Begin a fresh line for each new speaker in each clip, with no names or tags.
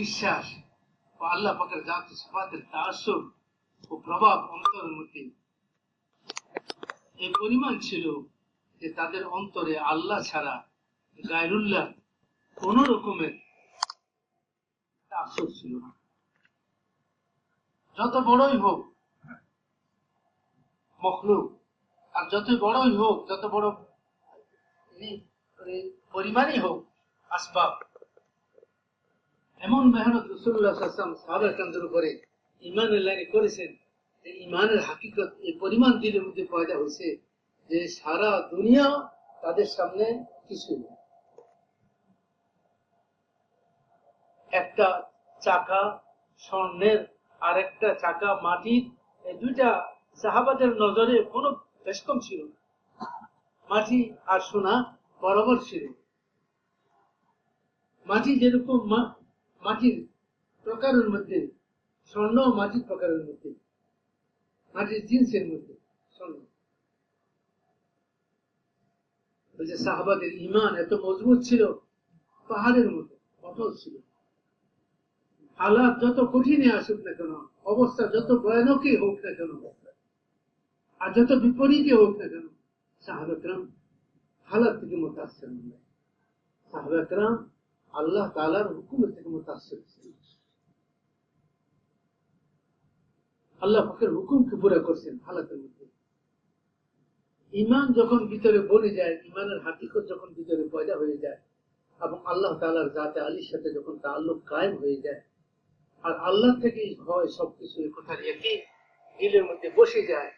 বিশ্বাস ও আল্লাহ পাকের জাত সিফাতের তাসর ও প্রভাব অন্তরের মধ্যে। এই পরিমাণ ছিল যে তাদের অন্তরে আল্লাহ ছাড়া গায়রুল্লাহ কোন রকমের তাসর ছিল না। যত বড়ই হোক মখলুক আর যত বড়ই হোক, যত বড় পরিমাণই হোক, আসবাব এমন মেহনত রসুল্লাহ সাহাবার কেন্দ্র করে ইমানের লাইনে করেছেন যে ইমানের হাকিকত, এই পরিমাণ দিনের মধ্যে পয়দা হয়েছে যে সারা দুনিয়া তাদের সামনে কিছুই নেই। একটা চাকা, স্বর্ণের আর একটা চাকা, মাটির, এই দুইটা সাহাবাদের নজরে কোনো বেশকম ছিল না। মাটি আর সোনা বরাবর ছিল। মাটি যেরকম মাটির প্রকারের মধ্যে, স্বর্ণ মাটির প্রকারের মধ্যে, মাটির জিন্সের মধ্যে স্বর্ণ। বলছে, সাহাবাদের ইমান এত মজবুত ছিল, পাহাড়ের মতো, অটল ছিল। হালাত যত কঠিনে আসুক না কেন, অবস্থা যত ভয়ানকই হোক না কেন, আর যত বিপরীতই হোক না কেন, সাহাবাকরাম হালাত থেকে মোতাসের নয় সাহাবাকরাম আল্লাহ তালার হুকুমের থেকে মোতাসের আল্লাহ পাকের হুকুমকে পুরা করছেন হালাতের মধ্যে। ইমান যখন ভিতরে বনে যায় ইমানের হাতিকত যখন ভিতরে পয়দা হয়ে যায়, এবং আল্লাহ তালার জাতে আলীর সাথে যখন তাল্লুক কায়েম হয়ে যায়, আর আল্লাহ থেকে ভয় সবকিছু কথা রেখে দিলের মধ্যে বসে যায়,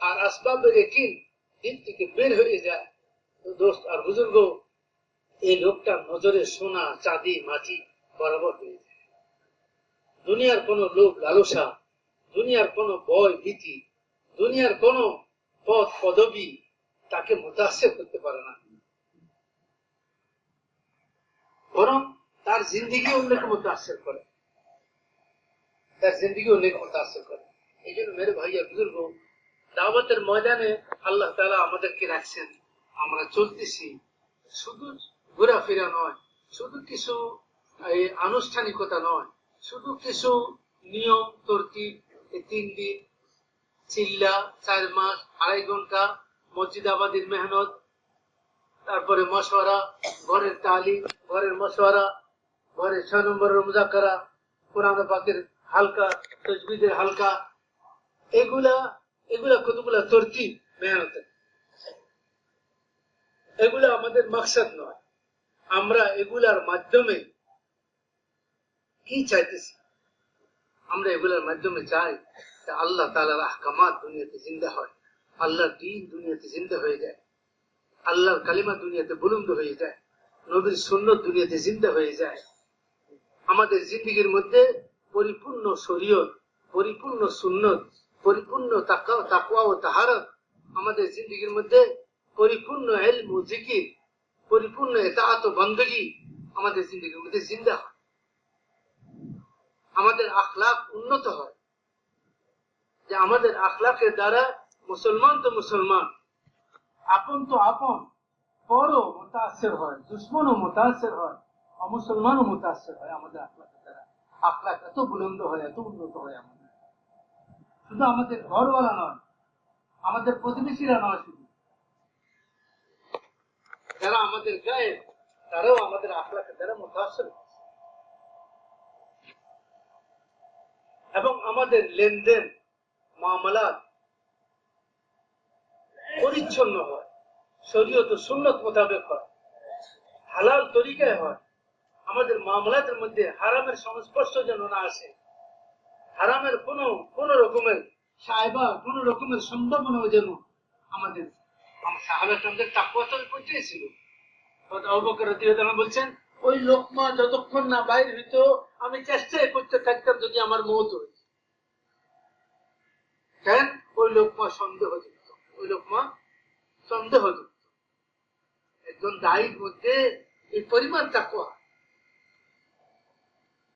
আর আসবাবের একিন দিন থেকে বের হয়ে যায় দোস্ত আর বুজুর্গ এই লোকটার নজরে সোনা, চাঁদি, মাটি বরাবর হয়ে দুনিয়ার কোন লোক লালসা, দুনিয়ার কোন ভয়, ভীতি, দুনিয়ার কোন পদ পদবি তাকে মোতাসের করতে পারে না। বরং তার জিন্দিগি অন্যকে মোতাসের করে। তার জিন্দিগি অন্যকে মোতাসের করে। এই জন্য মেরে ভাইয়া, বুজুর্গ, দাওয়াতের ময়দানে আল্লাহ তালা আমাদেরকে রাখছেন। আমরা চলতেছি শুধু ঘোরাফেরা নয়, শুধু কিছু আনুষ্ঠানিকতা নয়, শুধু কিছু নিয়ম, তরতিব তিন দিন, চিল্লা, চার মাস, আড়াই ঘণ্টা মসজিদ আবাদির মেহনত, তারপরে মশওয়ারা, ঘরের তালিম, ঘরের মশওয়ারা ঘরের ছয় নম্বরের মুজাকারা কোরআন পাকের হালকা তসবিদের হালকা, এগুলা এগুলা কতগুলা তরতিব মেহনতের এগুলা আমাদের মাকসাদ নয়। আমরা এগুলার মাধ্যমে কি চাইতেছি? আমরা এগুলার মাধ্যমে চাই আল্লাহ তালার আহকামাত দুনিয়াতে জিন্দা হয়, আল্লাহর দিন দুনিয়াতে জিন্দা হয়ে যায়, আল্লাহর কালিমা দুনিয়াতে বুলন্দ হয়ে যায়, নবীর সুন্নত দুনিয়াতে জিন্দা হয়ে যায়। আমাদের জিন্দিগির মধ্যে পরিপূর্ণ শরীয়ত, পরিপূর্ণ সুন্নত, পরিপূর্ণ তাকুয়া ও তাহারত আমাদের জিন্দিগির মধ্যে পরিপূর্ণ এলম জিকির পরিপূর্ণ এতাহাত বন্দগি আমাদের জিন্দিগির মধ্যে জিন্দা হয়। আমাদের আখলাখ উন্নত হয়। যে আমাদের আখলাখের দ্বারা মুসলমান তো মুসলমান, আপন তো আপন, পরও মোতাসের হয়, দুশ্মনও মোতাসের হয়, অমুসলমানও মোতাসের হয় আমাদের আখলাখের দ্বারা। আখলাখ এত বুলন্দ হয়, এত উন্নত হয় আমাদের। শুধু আমাদের ঘরওয়ালা নয়, আমাদের প্রতিবেশীরা নয় শুধু। যারা আমাদের গায়ে, তারাও আমাদের আখলাখের দ্বারা মোতাসের এবং আমাদের লেনদেন, মামলাত পরিচ্ছন্ন হয়, শরীয়ত সুন্নত মোতাবেক হয়, হালাল তরিকায় হয়। আমাদের মামলাতের মধ্যে হারামের সংস্পর্শ যেন না আসে, হারামের কোন কোন রকমের সাহেবা কোন রকমের সম্ভাবনাও যেন আমাদের আমি চেষ্টাই করতে থাকতাম যদি আমার মত হইত। কেন? ওই লোকমা সন্দেহ যুক্ত। ওই লোকমা সন্দেহ যুক্ত। একজন দায়ীর মধ্যে এই পরিমাণ তাকুয়া